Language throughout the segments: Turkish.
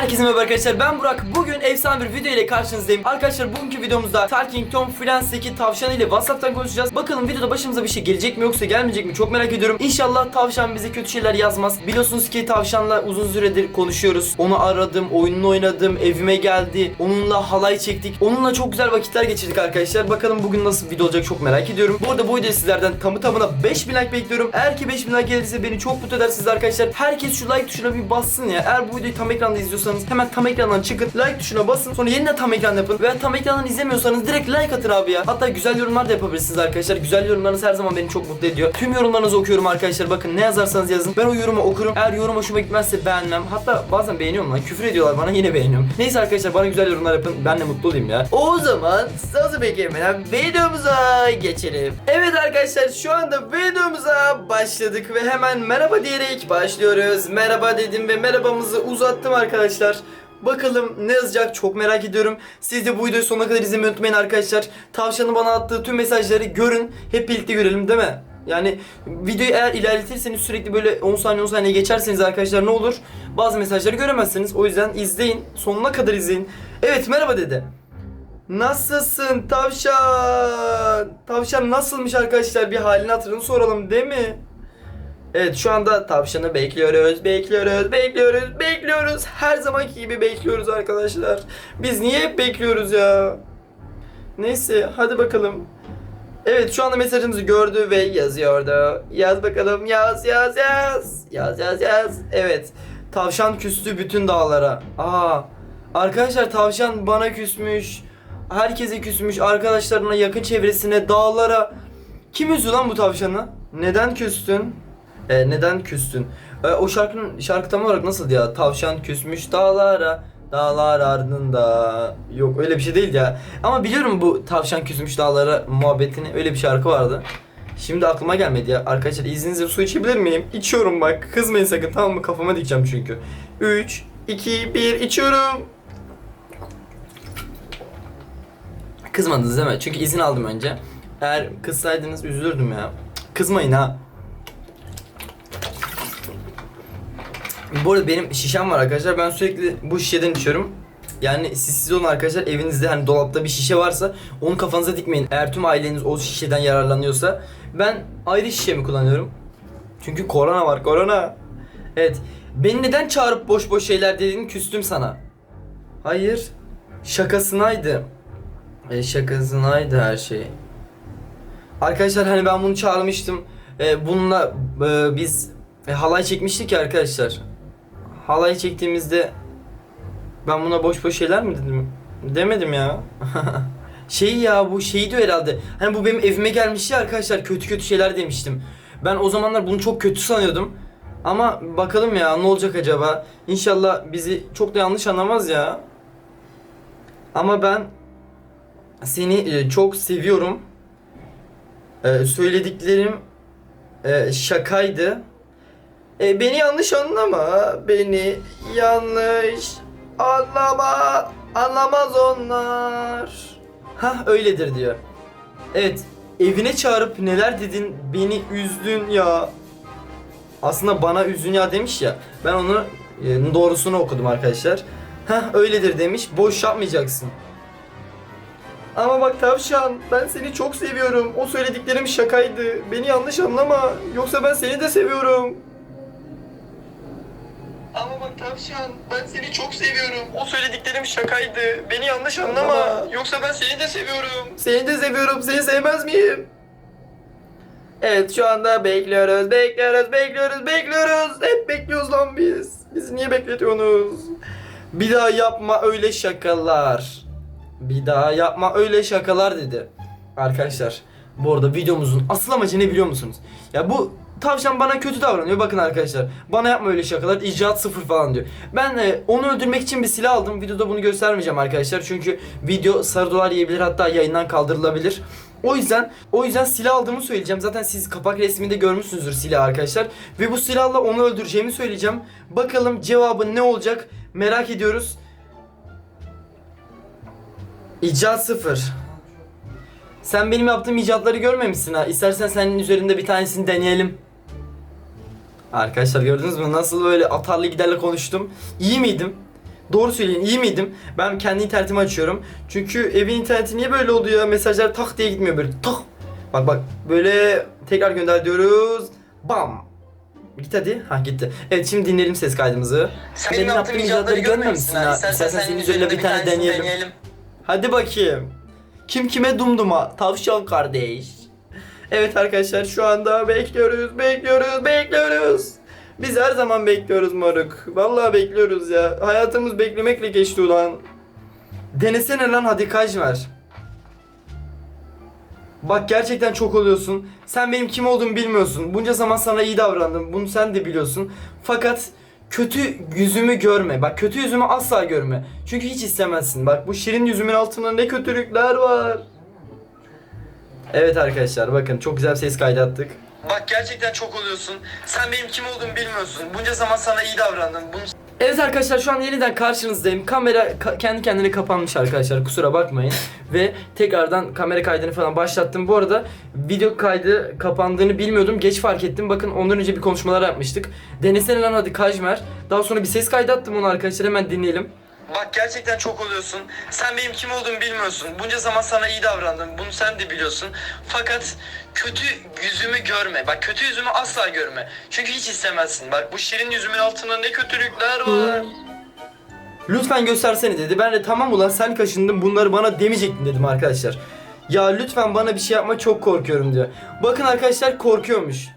Herkese merhaba arkadaşlar ben Burak. Bugün efsane bir video ile karşınızdayım. Arkadaşlar bugünkü videomuzda Talking Tom Friends'teki tavşan ile Whatsapp'tan konuşacağız. Bakalım videoda başımıza bir şey gelecek mi yoksa gelmeyecek mi çok merak ediyorum. İnşallah tavşan bize kötü şeyler yazmaz. Biliyorsunuz ki tavşanla uzun süredir konuşuyoruz. Onu aradım, oyununu oynadım, evime geldi. Onunla halay çektik. Onunla çok güzel vakitler geçirdik arkadaşlar. Bakalım bugün nasıl bir video olacak çok merak ediyorum. Bu arada bu videoyu sizlerden tamı tamına 5000 like bekliyorum. Eğer ki 5000 like gelirse beni çok mutlu edersiniz arkadaşlar. Herkes şu like tuşuna bir bassın ya. Eğer bu videoyu tam ekranda izliyorsanız hemen tam ekrandan çıkın like tuşuna basın. Sonra yeniden tam ekran yapın. Veya tam ekrandan izlemiyorsanız direkt like atın abi ya. Hatta güzel yorumlar da yapabilirsiniz arkadaşlar. Güzel yorumlarınız her zaman beni çok mutlu ediyor. Tüm yorumlarınızı okuyorum arkadaşlar. Bakın ne yazarsanız yazın. Ben o yorumu okurum. Eğer yorum hoşuma gitmezse beğenmem. Hatta bazen beğeniyorum lan. Küfür ediyorlar bana yine beğeniyorum. Neyse arkadaşlar bana güzel yorumlar yapın. Ben de mutlu olayım ya. O zaman sözü beklemeden videomuza geçelim. Evet arkadaşlar şu anda videomuza başladık ve hemen merhaba diyerek başlıyoruz. Merhaba dedim ve merhabamızı uzattım arkadaşlar Bakalım ne yazacak çok merak ediyorum. Siz de bu videoyu sonuna kadar izlemeyi unutmayın arkadaşlar. Tavşanın bana attığı tüm mesajları görün. Hep birlikte görelim değil mi? Yani videoyu eğer ilerletirseniz sürekli böyle 10 saniye 10 saniye geçerseniz arkadaşlar ne olur? Bazı mesajları göremezsiniz. O yüzden izleyin. Sonuna kadar izleyin. Evet merhaba dede. Nasılsın tavşan? Tavşan nasılmış arkadaşlar? Bir halini hatırını soralım değil mi? Evet şu anda tavşanı bekliyoruz, bekliyoruz, bekliyoruz, bekliyoruz. Her zamanki gibi bekliyoruz arkadaşlar. Biz niye hep bekliyoruz ya? Neyse hadi bakalım. Evet şu anda mesajımızı gördü ve yazıyordu. Yaz bakalım yaz yaz yaz. Yaz yaz yaz. Evet. Tavşan küstü bütün dağlara. Aa. Arkadaşlar tavşan bana küsmüş. Herkese küsmüş. Arkadaşlarına, yakın çevresine, dağlara. Kim üzdü lan bu tavşanı? Neden küstün? E, neden küstün? E, o şarkının şarkı tam olarak nasıl ya? Tavşan küsmüş dağlara, dağlar ardında. Yok öyle bir şey değil ya. Ama biliyorum bu tavşan küsmüş dağlara muhabbetini. Öyle bir şarkı vardı. Şimdi aklıma gelmedi ya. Arkadaşlar izninizle su içebilir miyim? İçiyorum bak. Kızmayın sakın tamam mı? Kafama dikeceğim çünkü. 3, 2, 1 içiyorum. Kızmadınız değil mi? Çünkü izin aldım önce. Eğer kızsaydınız üzülürdüm ya. Kızmayın ha. Bu arada benim şişem var arkadaşlar. Ben sürekli bu şişeden içiyorum. Yani siz siz olun arkadaşlar evinizde hani dolapta bir şişe varsa onu kafanıza dikmeyin. Eğer tüm aileniz o şişeden yararlanıyorsa ben ayrı şişemi kullanıyorum. Çünkü korona var korona. Evet. Beni neden çağırıp boş boş şeyler dediğini küstüm sana. Hayır. Şakasınaydı. E, şakasınaydı her şey. Arkadaşlar hani ben bunu çağırmıştım. E, bununla e, biz e, halay çekmiştik ya arkadaşlar. Halay çektiğimizde ben buna boş boş şeyler mi dedim? Demedim ya. şey ya bu şeydi herhalde. Hani bu benim evime gelmişti ya arkadaşlar kötü kötü şeyler demiştim. Ben o zamanlar bunu çok kötü sanıyordum. Ama bakalım ya ne olacak acaba? İnşallah bizi çok da yanlış anlamaz ya. Ama ben seni e, çok seviyorum. E, söylediklerim e, şakaydı. E, beni yanlış anlama. Beni yanlış anlama. Anlamaz onlar. Ha öyledir diyor. Evet. Evine çağırıp neler dedin beni üzdün ya. Aslında bana üzdün ya demiş ya. Ben onu e, doğrusunu okudum arkadaşlar. Ha öyledir demiş. Boş yapmayacaksın. Ama bak tavşan ben seni çok seviyorum. O söylediklerim şakaydı. Beni yanlış anlama. Yoksa ben seni de seviyorum. Ama tavşan ben seni çok seviyorum. O söylediklerim şakaydı. Beni yanlış anlama. Yoksa ben seni de seviyorum. Seni de seviyorum. Seni sevmez miyim? Evet şu anda bekliyoruz, bekliyoruz, bekliyoruz, bekliyoruz. Hep bekliyoruz lan biz. Bizi niye bekletiyorsunuz? Bir daha yapma öyle şakalar. Bir daha yapma öyle şakalar dedi. Arkadaşlar bu arada videomuzun asıl amacı ne biliyor musunuz? Ya bu tavşan bana kötü davranıyor. Bakın arkadaşlar bana yapma öyle şakalar icraat sıfır falan diyor. Ben e, onu öldürmek için bir silah aldım. Videoda bunu göstermeyeceğim arkadaşlar. Çünkü video sarı dolar yiyebilir hatta yayından kaldırılabilir. O yüzden o yüzden silah aldığımı söyleyeceğim. Zaten siz kapak resminde görmüşsünüzdür silah arkadaşlar. Ve bu silahla onu öldüreceğimi söyleyeceğim. Bakalım cevabı ne olacak merak ediyoruz. İcat sıfır. Sen benim yaptığım icatları görmemişsin ha. İstersen senin üzerinde bir tanesini deneyelim. Arkadaşlar gördünüz mü nasıl böyle atarlı giderle konuştum. İyi miydim? Doğru söyleyin iyi miydim? Ben kendi internetimi açıyorum. Çünkü evin interneti niye böyle oluyor? Mesajlar tak diye gitmiyor böyle tak. Bak bak böyle tekrar gönder diyoruz. Bam. Git hadi. Ha gitti. Evet şimdi dinleyelim ses kaydımızı. Sen benim yaptığım icatları görmemişsin ha. İstersen, senin üzerinde bir tane deneyelim. Hadi bakayım. Kim kime dumduma? Tavşan kardeş. Evet arkadaşlar şu anda bekliyoruz, bekliyoruz, bekliyoruz. Biz her zaman bekliyoruz moruk. Vallahi bekliyoruz ya. Hayatımız beklemekle geçti ulan. Denesene lan hadi kaç ver. Bak gerçekten çok oluyorsun. Sen benim kim olduğumu bilmiyorsun. Bunca zaman sana iyi davrandım. Bunu sen de biliyorsun. Fakat kötü yüzümü görme. Bak kötü yüzümü asla görme. Çünkü hiç istemezsin. Bak bu şirin yüzümün altında ne kötülükler var. Evet arkadaşlar bakın çok güzel bir ses kaydı attık. Bak gerçekten çok oluyorsun. Sen benim kim olduğumu bilmiyorsun. Bunca zaman sana iyi davrandım. Bunu Evet arkadaşlar şu an yeniden karşınızdayım. Kamera ka- kendi kendine kapanmış arkadaşlar kusura bakmayın. Ve tekrardan kamera kaydını falan başlattım. Bu arada video kaydı kapandığını bilmiyordum. Geç fark ettim. Bakın ondan önce bir konuşmalar yapmıştık. Denesene lan hadi Kajmer. Daha sonra bir ses kaydı attım onu arkadaşlar hemen dinleyelim. Bak gerçekten çok oluyorsun. Sen benim kim olduğumu bilmiyorsun. Bunca zaman sana iyi davrandım. Bunu sen de biliyorsun. Fakat kötü yüzümü görme. Bak kötü yüzümü asla görme. Çünkü hiç istemezsin. Bak bu şirin yüzümün altında ne kötülükler var. Lütfen göstersene dedi. Ben de tamam ulan sen kaşındın bunları bana demeyecektin dedim arkadaşlar. Ya lütfen bana bir şey yapma çok korkuyorum diyor. Bakın arkadaşlar korkuyormuş.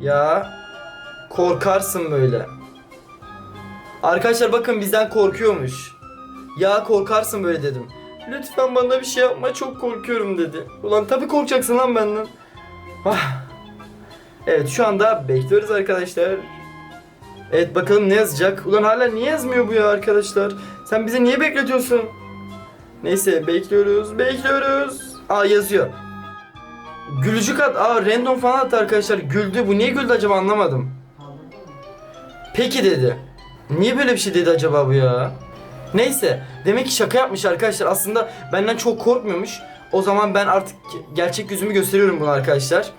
Ya korkarsın böyle. Arkadaşlar bakın bizden korkuyormuş. Ya korkarsın böyle dedim. Lütfen bana bir şey yapma çok korkuyorum dedi. Ulan tabii korkacaksın lan benden. Ah. Evet şu anda bekliyoruz arkadaşlar. Evet bakalım ne yazacak. Ulan hala niye yazmıyor bu ya arkadaşlar? Sen bizi niye bekletiyorsun? Neyse bekliyoruz bekliyoruz. Aa yazıyor. Gülücük at. Aa random falan attı arkadaşlar. Güldü. Bu niye güldü acaba anlamadım. Peki dedi. Niye böyle bir şey dedi acaba bu ya? Neyse. Demek ki şaka yapmış arkadaşlar. Aslında benden çok korkmuyormuş. O zaman ben artık gerçek yüzümü gösteriyorum bunu arkadaşlar.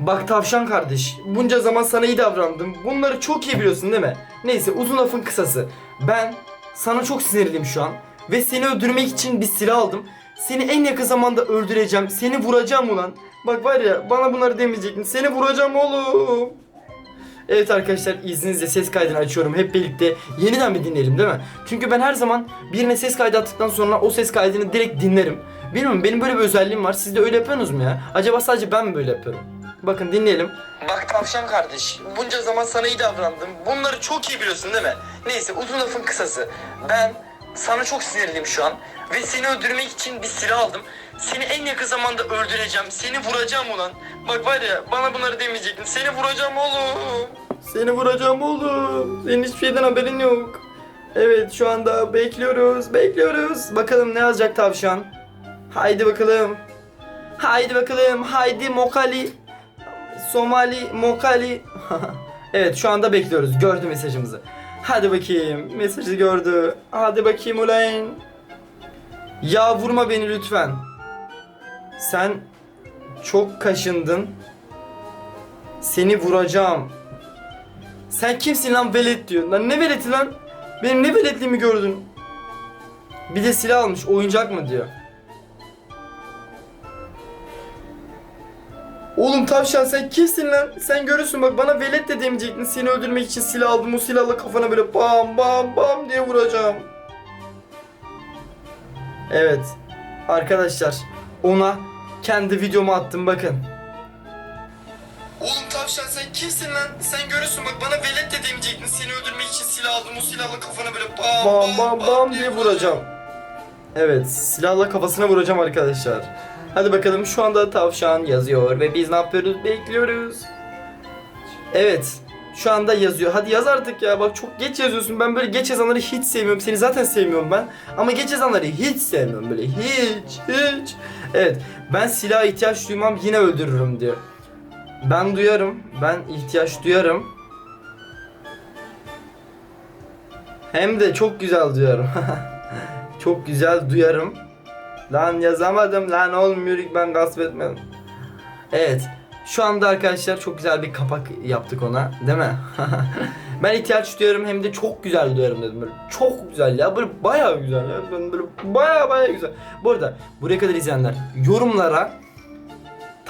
Bak tavşan kardeş. Bunca zaman sana iyi davrandım. Bunları çok iyi biliyorsun değil mi? Neyse uzun lafın kısası. Ben sana çok sinirliyim şu an. Ve seni öldürmek için bir silah aldım. Seni en yakın zamanda öldüreceğim. Seni vuracağım ulan. Bak var ya bana bunları demeyecektin. Seni vuracağım oğlum. Evet arkadaşlar izninizle ses kaydını açıyorum. Hep birlikte yeniden bir dinleyelim değil mi? Çünkü ben her zaman birine ses kaydı attıktan sonra o ses kaydını direkt dinlerim. Bilmiyorum benim böyle bir özelliğim var. Siz de öyle yapıyorsunuz mu ya? Acaba sadece ben mi böyle yapıyorum? Bakın dinleyelim. Bak tavşan kardeş. Bunca zaman sana iyi davrandım. Bunları çok iyi biliyorsun değil mi? Neyse uzun lafın kısası. Ben sana çok sinirliyim şu an. Ve seni öldürmek için bir silah aldım. Seni en yakın zamanda öldüreceğim. Seni vuracağım ulan. Bak var ya bana bunları demeyecektin. Seni vuracağım oğlum. Seni vuracağım oğlum. Senin hiçbir şeyden haberin yok. Evet şu anda bekliyoruz. Bekliyoruz. Bakalım ne yazacak tavşan. Haydi bakalım. Haydi bakalım. Haydi Mokali. Somali Mokali. evet şu anda bekliyoruz. Gördü mesajımızı. Hadi bakayım. Mesajı gördü. Hadi bakayım ulan. Ya vurma beni lütfen. Sen çok kaşındın. Seni vuracağım. Sen kimsin lan velet diyor. Lan ne veleti lan? Benim ne veletliğimi gördün? Bir de silah almış. Oyuncak mı diyor. Oğlum tavşan sen kimsin lan? Sen görürsün bak bana velet de demeyecektin. Seni öldürmek için silah aldım. O silahla kafana böyle bam bam bam diye vuracağım. Evet. Arkadaşlar ona kendi videomu attım bakın. Oğlum tavşan sen kimsin lan? Sen görürsün bak bana velet de demeyecektin. Seni öldürmek için silah aldım. O silahla kafana böyle bam bam bam, bam diye vuracağım. Evet silahla kafasına vuracağım arkadaşlar. Hadi bakalım şu anda tavşan yazıyor ve biz ne yapıyoruz? Bekliyoruz. Evet. Şu anda yazıyor. Hadi yaz artık ya. Bak çok geç yazıyorsun. Ben böyle geç yazanları hiç sevmiyorum. Seni zaten sevmiyorum ben. Ama geç yazanları hiç sevmiyorum böyle. Hiç, hiç. Evet. Ben silaha ihtiyaç duymam yine öldürürüm diyor. Ben duyarım. Ben ihtiyaç duyarım. Hem de çok güzel duyarım. çok güzel duyarım. Lan yazamadım lan olmuyor ben gasp etmedim. Evet. Şu anda arkadaşlar çok güzel bir kapak yaptık ona değil mi? Ben ihtiyaç duyuyorum hem de çok güzel duyarım dedim böyle. Çok güzel ya böyle bayağı güzel ya. Böyle bayağı bayağı güzel. Bu arada buraya kadar izleyenler yorumlara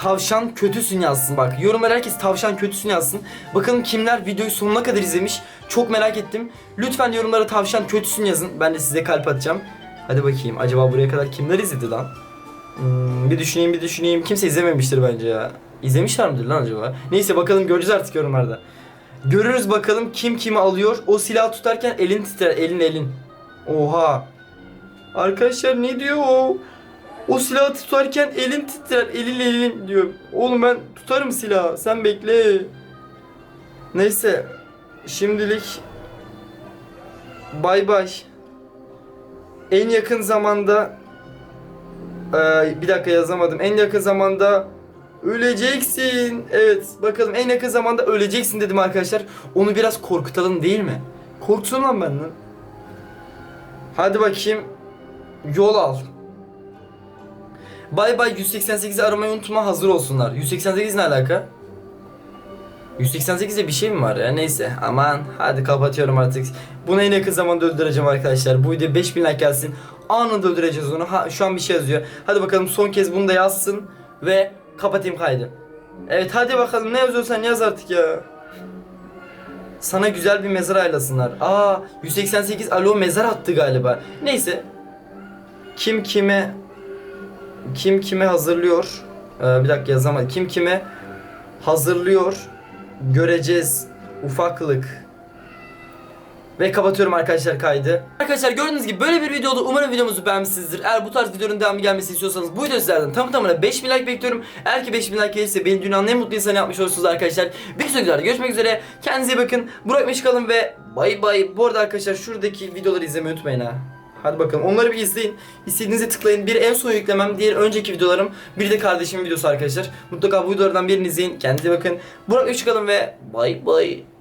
tavşan kötüsün yazsın bak. Yorumlara herkes tavşan kötüsün yazsın. Bakalım kimler videoyu sonuna kadar izlemiş. Çok merak ettim. Lütfen yorumlara tavşan kötüsün yazın. Ben de size kalp atacağım. Hadi bakayım acaba buraya kadar kimler izledi lan? Hmm, bir düşüneyim bir düşüneyim. Kimse izlememiştir bence ya. İzlemişler midir lan acaba? Neyse bakalım göreceğiz artık yorumlarda. Görürüz bakalım kim kimi alıyor. O silahı tutarken elin titrer. Elin elin. Oha. Arkadaşlar ne diyor o? O silahı tutarken elin titrer. Elin elin diyor. Oğlum ben tutarım silahı. Sen bekle. Neyse. Şimdilik bay bay. En yakın zamanda Ee, bir dakika yazamadım. En yakın zamanda öleceksin. Evet bakalım en yakın zamanda öleceksin dedim arkadaşlar. Onu biraz korkutalım değil mi? Korksun lan benden. Hadi bakayım. Yol al. Bay bay 188'i aramayı unutma hazır olsunlar. 188 ne alaka? 188'de bir şey mi var ya neyse aman hadi kapatıyorum artık. Bunu en yakın zamanda öldüreceğim arkadaşlar. Bu video 5000 like gelsin. Anında öldüreceğiz onu. Ha, şu an bir şey yazıyor. Hadi bakalım son kez bunu da yazsın ve kapatayım kaydı. Evet hadi bakalım ne yazıyorsan yaz artık ya. Sana güzel bir mezar aylasınlar. Aa 188 alo mezar attı galiba. Neyse. Kim kime kim kime hazırlıyor? Ee, bir dakika yazamadım. Kim kime hazırlıyor? Göreceğiz. Ufaklık. Ve kapatıyorum arkadaşlar kaydı. Arkadaşlar gördüğünüz gibi böyle bir video oldu. Umarım videomuzu beğenmişsinizdir. Eğer bu tarz videonun devamı gelmesini istiyorsanız bu video sizlerden tam tamına 5000 like bekliyorum. Eğer ki 5000 like gelirse beni dünyanın en mutlu insanı yapmış olursunuz arkadaşlar. Bir sonraki videoda görüşmek üzere. Kendinize bakın. Burak Meş kalın ve bay bay. Bu arada arkadaşlar şuradaki videoları izlemeyi unutmayın ha. Hadi bakalım onları bir izleyin. İstediğinizi tıklayın. Bir en son yüklemem, diğer önceki videolarım, bir de kardeşimin videosu arkadaşlar. Mutlaka bu videolardan birini izleyin. Kendinize bakın. Burak Meş kalın ve bay bay.